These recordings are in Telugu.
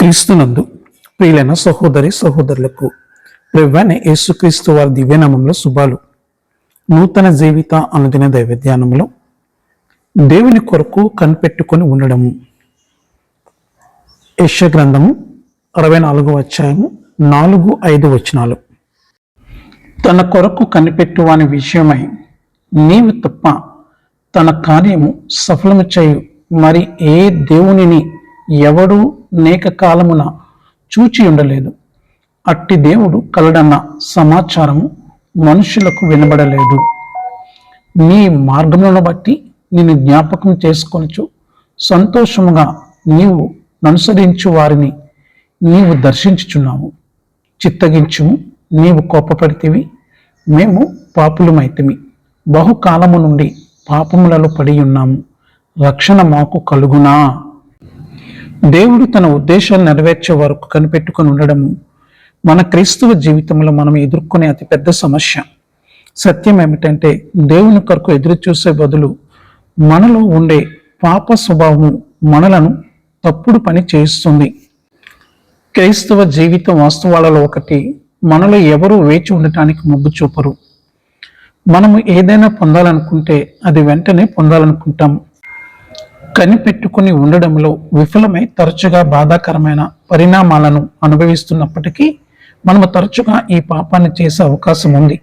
క్రీస్తునందు ప్రియులైన సహోదరి సహోదరులకు ప్రవ్వైన యేసుక్రీస్తు వారి దివ్యనామంలో శుభాలు. నూతన జీవిత అనుదిన దైవధ్యానంలో దేవుని కొరకు కనిపెట్టుకొని ఉండడము. యశ గ్రంథము అరవై నాలుగు అధ్యాయము నాలుగు ఐదు వచనాలు. తన కొరకు కనిపెట్టువాని విషయమై నీవు తప్ప తన కార్యము సఫలము చేయు. మరి ఏ దేవునిని ఎవడు నేక కాలమున చూచి ఉండలేదు. అట్టి దేవుడు కలడన్న సమాచారము మనుషులకు వినబడలేదు. నీ మార్గములను బట్టి నిన్ను జ్ఞాపకం చేసుకొనుచు సంతోషముగా నీవు అనుసరించు వారిని నీవు దర్శించుచున్నావు. చిత్తగించుము నీవు కోపపడితివి మేము పాపులమైతిమి. బహుకాలము నుండి పాపములలో పడి ఉన్నాము. రక్షణ మాకు కలుగునా. దేవుడు తన ఉద్దేశాలు నెరవేర్చే వరకు కనిపెట్టుకొని ఉండడము మన క్రైస్తవ జీవితంలో మనం ఎదుర్కొనే అతిపెద్ద సమస్య. సత్యం ఏమిటంటే దేవుని కొరకు ఎదురు చూసే బదులు మనలో ఉండే పాప స్వభావము మనలను తప్పుడు పని చేయిస్తుంది. క్రైస్తవ జీవితం వాస్తవాలలో ఒకటి మనలో ఎవరూ వేచి ఉండటానికి మొగ్గు చూపరు. మనము ఏదైనా పొందాలనుకుంటే అది వెంటనే పొందాలనుకుంటాం. కనిపెట్టుకుని ఉండడంలో విఫలమై తరచుగా బాధాకరమైన పరిణామాలను అనుభవిస్తున్నప్పటికీ మనము తరచుగా ఈ పాపాన్ని చేసే అవకాశం ఉంది.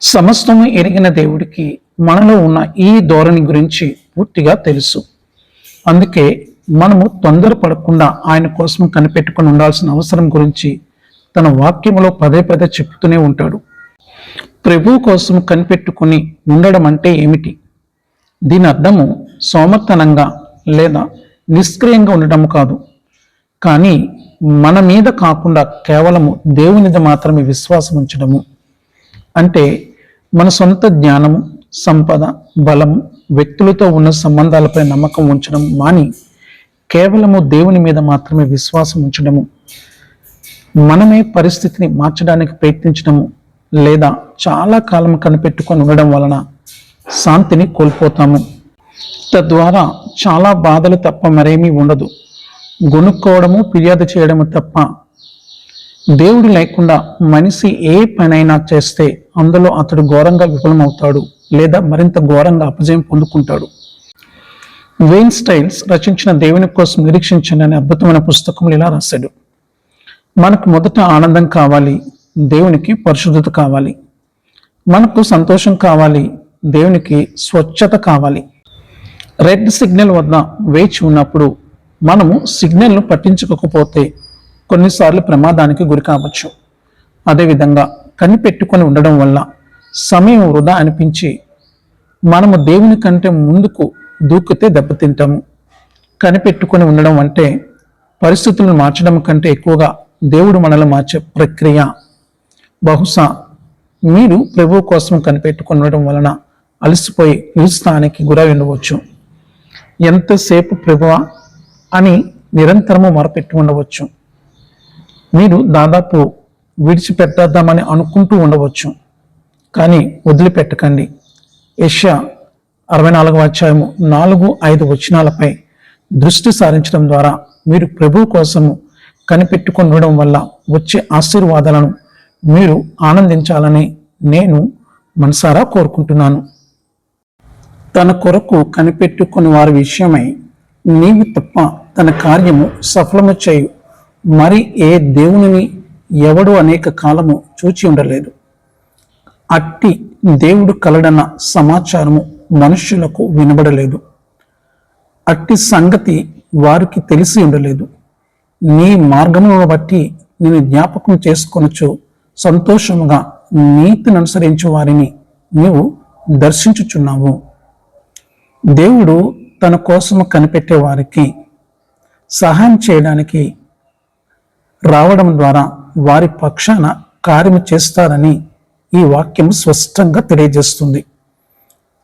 సమస్తము ఎరిగిన దేవుడికి మనలో ఉన్న ఈ ధోరణి గురించి పూర్తిగా తెలుసు. అందుకే మనము తొందరపడకుండా ఆయన కోసం కనిపెట్టుకుని ఉండాల్సిన అవసరం గురించి తన వాక్యములో పదే పదే చెప్తూనే ఉంటాడు. ప్రభు కోసం కనిపెట్టుకుని ఉండడం అంటే ఏమిటి? దీని అర్థము సోమర్తనంగా లేదా నిష్క్రియంగా ఉండటం కాదు. కానీ మన మీద కాకుండా కేవలము దేవుని మీద మాత్రమే విశ్వాసం ఉంచడము. అంటే మన సొంత జ్ఞానము సంపద బలము వ్యక్తులతో ఉన్న సంబంధాలపై నమ్మకం ఉంచడం మాని కేవలము దేవుని మీద మాత్రమే విశ్వాసం ఉంచడము. మనమే పరిస్థితిని మార్చడానికి ప్రయత్నించడము లేదా చాలా కాలం కనిపెట్టుకొని ఉండడం వలన శాంతిని కోల్పోతాము. తద్వారా చాలా బాధలు తప్ప మరేమీ ఉండదు. గొనుక్కోవడము ఫిర్యాదు చేయడము తప్ప. దేవుడు లేకుండా మనిషి ఏ పనైనా చేస్తే అందులో అతడు ఘోరంగా విఫలమవుతాడు లేదా మరింత ఘోరంగా అపజయం పొందుకుంటాడు. వెయిన్ స్టైల్స్ రచించిన దేవుని కోసం నిరీక్షించండి అనే అద్భుతమైన పుస్తకంలో ఇలా రాశాడు. మనకు మొదట ఆనందం కావాలి దేవునికి పరిశుద్ధత కావాలి. మనకు సంతోషం కావాలి దేవునికి స్వచ్ఛత కావాలి. రెడ్ సిగ్నల్ వద్ద వేచి ఉన్నప్పుడు మనము సిగ్నల్ను పట్టించుకోకపోతే కొన్నిసార్లు ప్రమాదానికి గురి కావచ్చు. అదేవిధంగా కనిపెట్టుకొని ఉండడం వల్ల సమయం వృధా అనిపించి మనము దేవుని కంటే ముందుకు దూకితే దెబ్బతింటాము. కనిపెట్టుకొని ఉండడం అంటే పరిస్థితులను మార్చడం కంటే ఎక్కువగా దేవుడు మనల్ని మార్చే ప్రక్రియ. బహుశా మీరు ప్రభువు కోసం కనిపెట్టుకొని ఉండడం వలన అలసిపోయి నిరుత్సాహానికి గురై ఉండవచ్చు. ఎంతసేపు ప్రభువా అని నిరంతరము మొరపెట్టి ఉండవచ్చు. మీరు దాదాపు విడిచిపెట్టేద్దామని అనుకుంటూ ఉండవచ్చు. కానీ వదిలిపెట్టకండి. ఏషియా అరవై నాలుగవ అధ్యాయము నాలుగు ఐదు వచనాలపై దృష్టి సారించడం ద్వారా మీరు ప్రభు కోసము కనిపెట్టుకొని ఉండడం వల్ల వచ్చే ఆశీర్వాదాలను మీరు ఆనందించాలని నేను మనసారా కోరుకుంటున్నాను. తన కొరకు కనిపెట్టుకుని వారి విషయమై నీవు తప్ప తన కార్యము సఫలము చేయు. మరి ఏ దేవునిని ఎవడు అనేక కాలము చూచి ఉండలేదు. అట్టి దేవుడు కలడన్న సమాచారము మనుష్యులకు వినబడలేదు. అట్టి సంగతి వారికి తెలిసి ఉండలేదు. నీ మార్గములను బట్టి నేను జ్ఞాపకం చేసుకొనొచ్చు సంతోషముగా నీతిని అనుసరించు వారిని నీవు దర్శించుచున్నావు. దేవుడు తన కోసము కనిపెట్టే వారికి సహాయం చేయడానికి రావడం ద్వారా వారి పక్షాన కార్యము చేస్తారని ఈ వాక్యం స్పష్టంగా తెలియజేస్తుంది.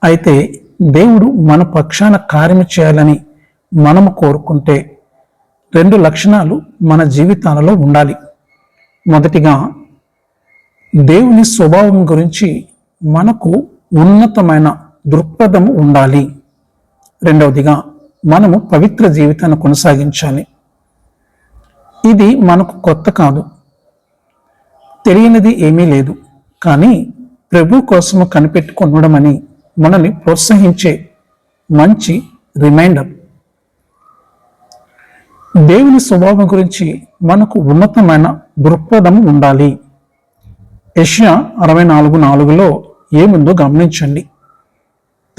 అయితే దేవుడు మన పక్షాన కార్యము చేయాలని మనము కోరుకుంటే రెండు లక్షణాలు మన జీవితాలలో ఉండాలి. మొదటిగా దేవుని స్వభావం గురించి మనకు ఉన్నతమైన దృక్పథం ఉండాలి. రెండవదిగా మనము పవిత్ర జీవితాన్ని కొనసాగించాలి. ఇది మనకు కొత్త కాదు. తెలియనిది ఏమీ లేదు. కానీ ప్రభు కోసము కనిపెట్టుకొనడం అని మనల్ని ప్రోత్సహించే మంచి రిమైండర్. దేవుని స్వభావం గురించి మనకు ఉన్నతమైన దృక్పథం ఉండాలి. యష్యా అరవై నాలుగు నాలుగులో ఏముందో గమనించండి.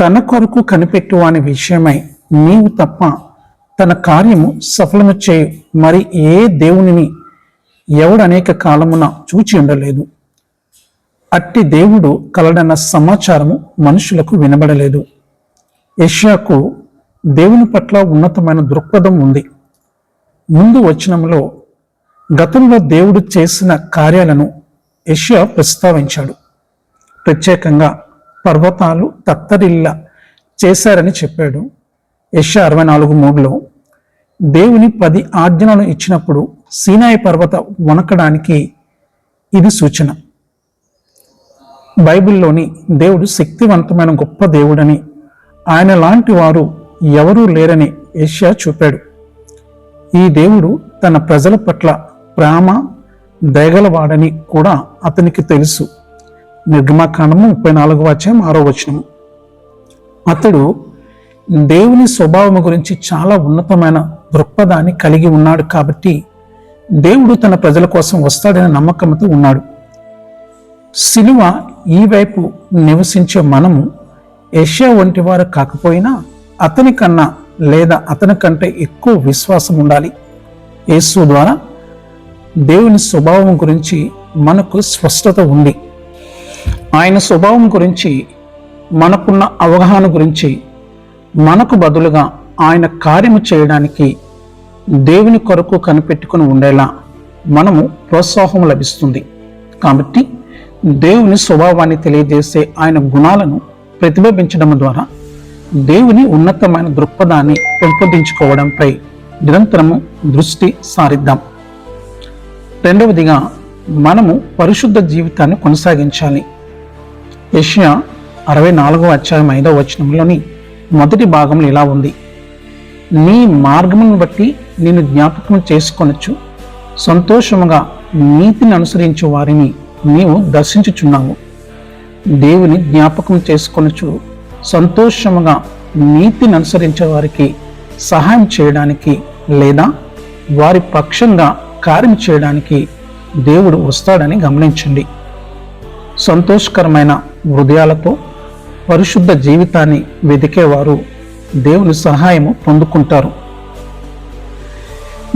తన కొరకు కనిపెట్టు అనే విషయమై నీవు తప్ప తన కార్యము సఫలము చేయు. మరి ఏ దేవునిని ఎవడు అనేక కాలమున చూచి ఉండలేదు. అట్టి దేవుడు కలడన్న సమాచారము మనుషులకు వినబడలేదు. యష్యాకు దేవుని పట్ల ఉన్నతమైన దృక్పథం ఉంది. ముందు వచనంలో గతంలో దేవుడు చేసిన కార్యాలను యష్యా ప్రస్తావించాడు. ప్రత్యేకంగా పర్వతాలు తత్తరిల్ల చేశారని చెప్పాడు. యశ అరవై నాలుగు మూడులో దేవుని పది ఆజ్ఞలను ఇచ్చినప్పుడు సీనాయి పర్వత వణకడానికి ఇది సూచన. బైబిల్లోని దేవుడు శక్తివంతమైన గొప్ప దేవుడని ఆయన లాంటి వారు ఎవరూ లేరని ఏషియా చూపాడు. ఈ దేవుడు తన ప్రజల పట్ల ప్రేమ దయగలవాడని కూడా అతనికి తెలుసు. నిర్గమాకాండము ముప్పై నాలుగు వచ్చాం ఆరో వచనము. అతడు దేవుని స్వభావం గురించి చాలా ఉన్నతమైన దృక్పథాన్ని కలిగి ఉన్నాడు కాబట్టి దేవుడు తన ప్రజల కోసం వస్తాడనే నమ్మకంతో ఉన్నాడు. సిలువ ఈ వైపు నివసించే మనము ఏషియా వంటి వారు కాకపోయినా అతని కన్నా లేదా అతని కంటే ఎక్కువ విశ్వాసం ఉండాలి. యేసు ద్వారా దేవుని స్వభావం గురించి మనకు స్పష్టత ఉంది. ఆయన స్వభావం గురించి మనకున్న అవగాహన గురించి మనకు బదులుగా ఆయన కార్యము చేయడానికి దేవుని కొరకు కనిపెట్టుకుని ఉండేలా మనము ప్రోత్సాహం లభిస్తుంది. కాబట్టి దేవుని స్వభావాన్ని తెలియజేసే ఆయన గుణాలను ప్రతిబింబించడం ద్వారా దేవుని ఉన్నతమైన దృక్పథాన్ని పెంపొందించుకోవడంపై నిరంతరము దృష్టి సారిద్దాం. రెండవదిగా మనము పరిశుద్ధ జీవితాన్ని కొనసాగించాలి. యష్యా అరవై నాలుగో అధ్యాయం ఐదవ వచనంలోని మొదటి భాగంలో ఇలా ఉంది. నీ మార్గమును బట్టి నేను జ్ఞాపకం చేసుకొనొచ్చు. సంతోషముగా నీతిని అనుసరించే వారిని నీవు దర్శించుచున్నావు. దేవుని జ్ఞాపకం చేసుకొనొచ్చు. సంతోషముగా నీతిని అనుసరించే వారికి సహాయం చేయడానికి లేదా వారి పక్షంగా కార్యం చేయడానికి దేవుడు వస్తాడని గమనించండి. సంతోషకరమైన హృదయాలతో పరిశుద్ధ జీవితాన్ని వెతికేవారు దేవుని సహాయము పొందుకుంటారు.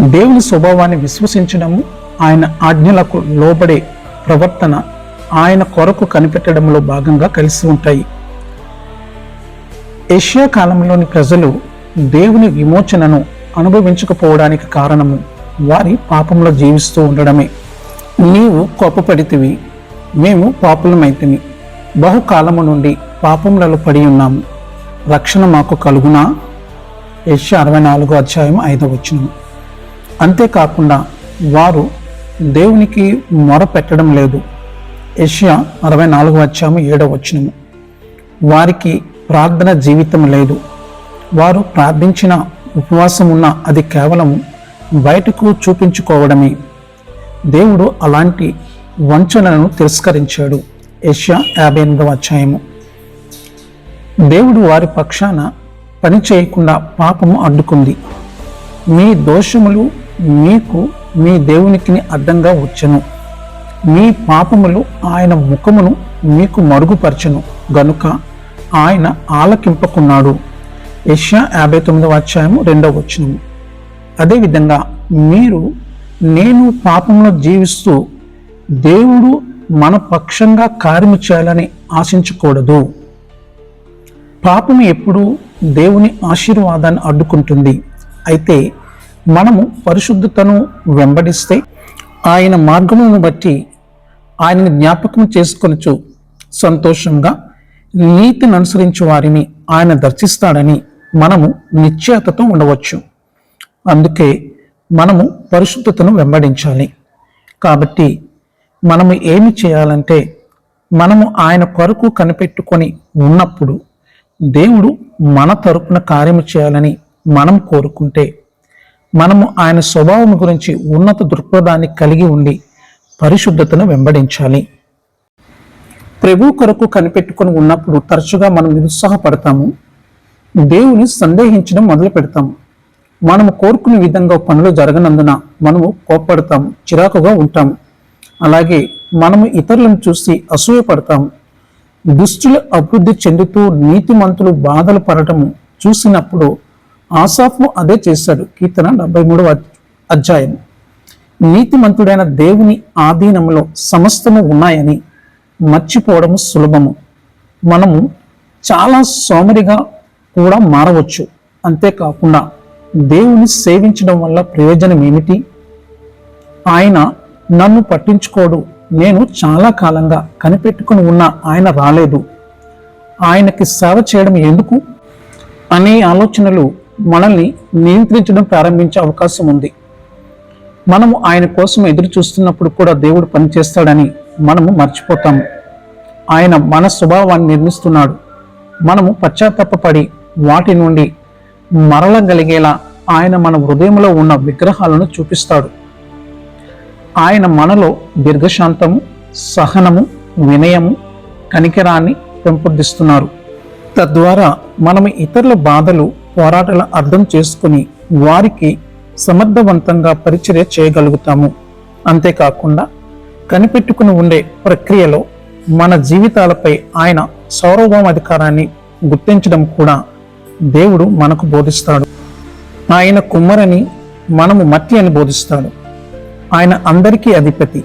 దేవుని స్వభావాన్ని విశ్వసించడము ఆయన ఆజ్ఞలకు లోబడే ప్రవర్తన ఆయన కొరకు కనిపెట్టడంలో భాగంగా కలిసి ఉంటాయి. ఏషియా కాలంలోని ప్రజలు దేవుని విమోచనను అనుభవించకపోవడానికి కారణము వారి పాపంలో జీవిస్తూ ఉండడమే. నీవు కోపపడితివి మేము పాపులమైతిమి బహుకాలము నుండి పాపములలో పడి ఉన్నాము. రక్షణ మాకు కలుగునా? యశ అరవై నాలుగో అధ్యాయం ఐదవ వచ్చిన అంతేకాకుండా వారు దేవునికి మొర పెట్టడం లేదు. యష్యా అరవై నాలుగు అధ్యాయం ఏడవ వచ్చినము వారికి ప్రార్థన జీవితం లేదు. వారు ప్రార్థించిన ఉపవాసం ఉన్న అది కేవలం బయటకు చూపించుకోవడమే. దేవుడు అలాంటి వంచనలను తిరస్కరించాడు. యష్యా యాభై ఎనిమిదవ అధ్యాయము. దేవుడు వారి పక్షాన పని చేయకుండా పాపము అడ్డుకుంది. మీ దోషములు మీకు మీ దేవునికి అడ్డంగా వచ్చను. మీ పాపములు ఆయన ముఖమును మీకు మరుగుపరచను. గనుక ఆయన ఆలకింపకున్నాడు. యష్యా యాభై తొమ్మిదవ అధ్యాయము రెండవ వచనము. అదేవిధంగా మీరు నేను పాపంలో జీవిస్తూ దేవుడు మన పక్షంగా కార్యము చేయాలని ఆశించకూడదు. పాపం ఎప్పుడూ దేవుని ఆశీర్వాదాన్ని అడ్డుకుంటుంది. అయితే మనము పరిశుద్ధతను వెంబడిస్తే ఆయన మార్గమును బట్టి ఆయనను జ్ఞాపకం చేసుకొనచ్చు సంతోషంగా నీతిని అనుసరించే వారిని ఆయన దర్శిస్తాడని మనము నిశ్చయతతో ఉండవచ్చు. అందుకే మనము పరిశుద్ధతను వెంబడించాలి. కాబట్టి మనము ఏమి చేయాలంటే మనము ఆయన కొరకు కనిపెట్టుకొని ఉన్నప్పుడు దేవుడు మన తరపున కార్యము చేయాలని మనం కోరుకుంటే మనము ఆయన స్వభావం గురించి ఉన్నత దృక్పథాన్ని కలిగి ఉండి పరిశుద్ధతను వెంబడించాలి. ప్రభు కొరకు కనిపెట్టుకొని ఉన్నప్పుడు తరచుగా మనం నిరుత్సాహపడతాము. దేవుని సందేహించడం మొదలు పెడతాము. మనము కోరుకునే విధంగా పనులు జరగనందున మనము కోప్పడతాము చిరాకుగా ఉంటాము. అలాగే మనము ఇతరులను చూసి అసూయపడతాము దుష్టులు అభివృద్ధి చెందుతూ నీతిమంతులు బాధలు పడటము చూసినప్పుడు ఆసాఫ్ను అదే చేశాడు. కీర్తన డెబ్బై మూడవ అధ్యాయం. నీతిమంతుడైన దేవుని ఆధీనంలో సమస్తము ఉన్నాయని మర్చిపోవడము సులభము. మనము చాలా సోమరిగా కూడా మారవచ్చు. అంతేకాకుండా దేవుని సేవించడం వల్ల ప్రయోజనం ఏమిటి ఆయన నన్ను పట్టించుకోడు. నేను చాలా కాలంగా కనిపెట్టుకుని ఉన్న ఆయన రాలేదు. ఆయనకి సేవ చేయడం ఎందుకు? అనే ఆలోచనలు మనల్ని నియంత్రించడం ప్రారంభించే అవకాశం ఉంది. మనము ఆయన కోసం ఎదురు చూస్తున్నప్పుడు కూడా దేవుడు పనిచేస్తాడని మనము మర్చిపోతాము. ఆయన మన స్వభావాన్ని నిర్మిస్తున్నాడు. మనము పశ్చాత్తాపడి వాటి నుండి మరలగలిగేలా ఆయన మన హృదయంలో ఉన్న విగ్రహాలను చూపిస్తాడు. ఆయన మనలో దీర్ఘశాంతము సహనము వినయము కనికరాన్ని పెంపొందిస్తున్నారు. తద్వారా మనము ఇతరుల బాధలు పోరాటాల అర్థం చేసుకుని వారికి సమర్థవంతంగా పరిచర్య చేయగలుగుతాము. అంతేకాకుండా కనిపెట్టుకుని ఉండే ప్రక్రియలో మన జీవితాలపై ఆయన సార్వభౌమాధికారాన్ని గుర్తించడం కూడా దేవుడు మనకు బోధిస్తాడు. ఆయన కుమ్మరని మనము మట్టి అని బోధిస్తాడు. ఆయన అందరికీ అధిపతి.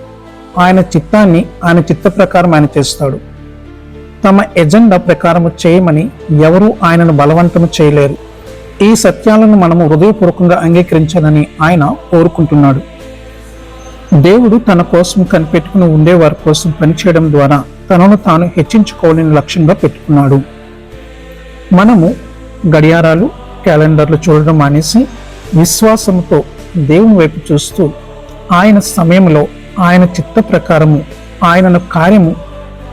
ఆయన చిత్తాన్ని ఆయన చిత్త ప్రకారం ఆయన చేస్తాడు. తమ ఎజెండా ప్రకారం చేయమని ఎవరూ ఆయనను బలవంతము చేయలేరు. ఈ సత్యాలను మనము హృదయపూర్వకంగా అంగీకరించాలని ఆయన కోరుకుంటున్నాడు. దేవుడు తన కోసం కనిపెట్టుకుని ఉండేవారి కోసం పనిచేయడం ద్వారా తనను తాను హెచ్చించుకోవాలని లక్ష్యంగా పెట్టుకున్నాడు. మనము గడియారాలు క్యాలెండర్లు చూడడం మానేసి విశ్వాసంతో దేవుని వైపు చూస్తూ ఆయన సమయంలో ఆయన చిత్త ప్రకారము ఆయనను కార్యము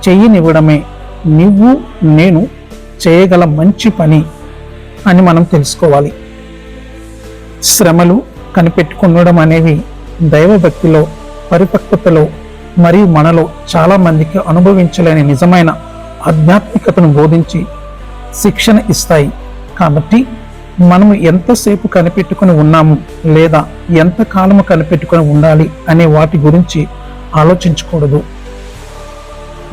చెయ్యనివ్వడమే నువ్వు నేను చేయగల మంచి పని అని మనం తెలుసుకోవాలి. శ్రమలు కనిపెట్టుకుండడం అనేవి దైవభక్తిలో పరిపక్వతలో మరియు మనలో చాలామందికి అనుభవించలేని నిజమైన ఆధ్యాత్మికతను బోధించి శిక్షణ ఇస్తాయి. కాబట్టి మనము ఎంతసేపు కనిపెట్టుకుని ఉన్నాము లేదా ఎంత కాలము కనిపెట్టుకుని ఉండాలి అనే వాటి గురించి ఆలోచించకూడదు.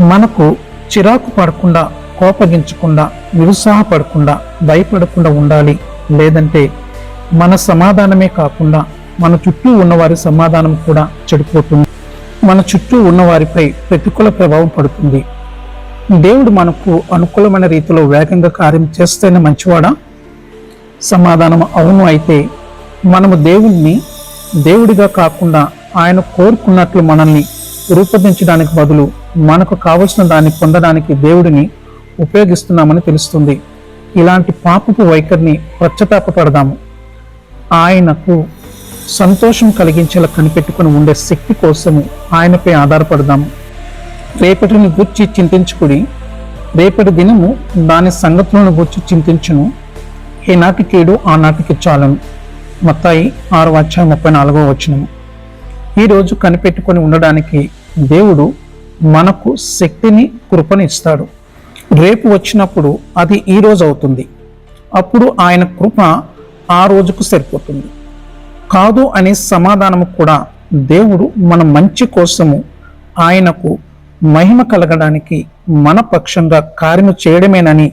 మనకు చిరాకు పడకుండా కోపగించకుండా నిరుత్సాహపడకుండా భయపడకుండా ఉండాలి లేదంటే మన సమాధానమే కాకుండా మన చుట్టూ ఉన్నవారి సమాధానం కూడా చెడిపోతుంది. మన చుట్టూ ఉన్నవారిపై ప్రతికూల ప్రభావం పడుతుంది. దేవుడు మనకు అనుకూలమైన రీతిలో వేగంగా కార్యం చేస్తేనే మంచివాడా? సమాధానం అవును అయితే మనము దేవుణ్ణి దేవుడిగా కాకుండా ఆయన కోరుకున్నట్లు మనల్ని రూపొందించడానికి బదులు మనకు కావలసిన దాన్ని పొందడానికి దేవుడిని ఉపయోగిస్తున్నామని తెలుస్తుంది. ఇలాంటి పాపపు వైఖరిని పశ్చతాపడదాము ఆయనకు సంతోషం కలిగించేలా కనిపెట్టుకుని ఉండే శక్తి కోసము ఆయనపై ఆధారపడదాము. రేపటిని గుర్చి చింతించుకుని రేపటి దినము దాని సంగతులను గుర్చి చింతించును. ఈ నాటికేడు ఆ నాటికి చాలను మొత్తాయి ఆరు అధ్యాయం ముప్పై నాలుగో వచనము ఈరోజు కనిపెట్టుకొని ఉండడానికి దేవుడు మనకు శక్తిని కృపని ఇస్తాడు. రేపు వచ్చినప్పుడు అది ఈ రోజు అవుతుంది. అప్పుడు ఆయన కృప ఆ రోజుకు సరిపోతుంది. కాదు అనే సమాధానము కూడా దేవుడు మన మంచి కోసము ఆయనకు మహిమ కలగడానికి మన పక్షంగా కార్యము చేయడమేనని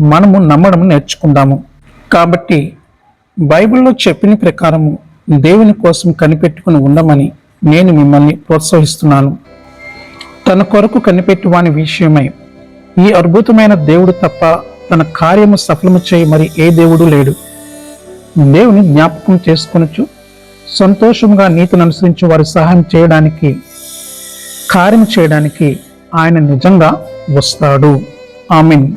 మనము నమ్మడం నేర్చుకుందాము. కాబట్టి బైబిల్లో చెప్పిన ప్రకారము దేవుని కోసం కనిపెట్టుకుని ఉండమని నేను మిమ్మల్ని ప్రోత్సహిస్తున్నాను. తన కొరకు కనిపెట్టువాని విషయమై ఈ అద్భుతమైన దేవుడు తప్ప తన కార్యము సఫలము చేయి మరి ఏ దేవుడు లేడు. దేవుని జ్ఞాపకం చేసుకొనొచ్చు సంతోషంగా నీతిని అనుసరించి వారి సహాయం చేయడానికి కార్యం చేయడానికి ఆయన నిజంగా వస్తాడు. ఆమెన్.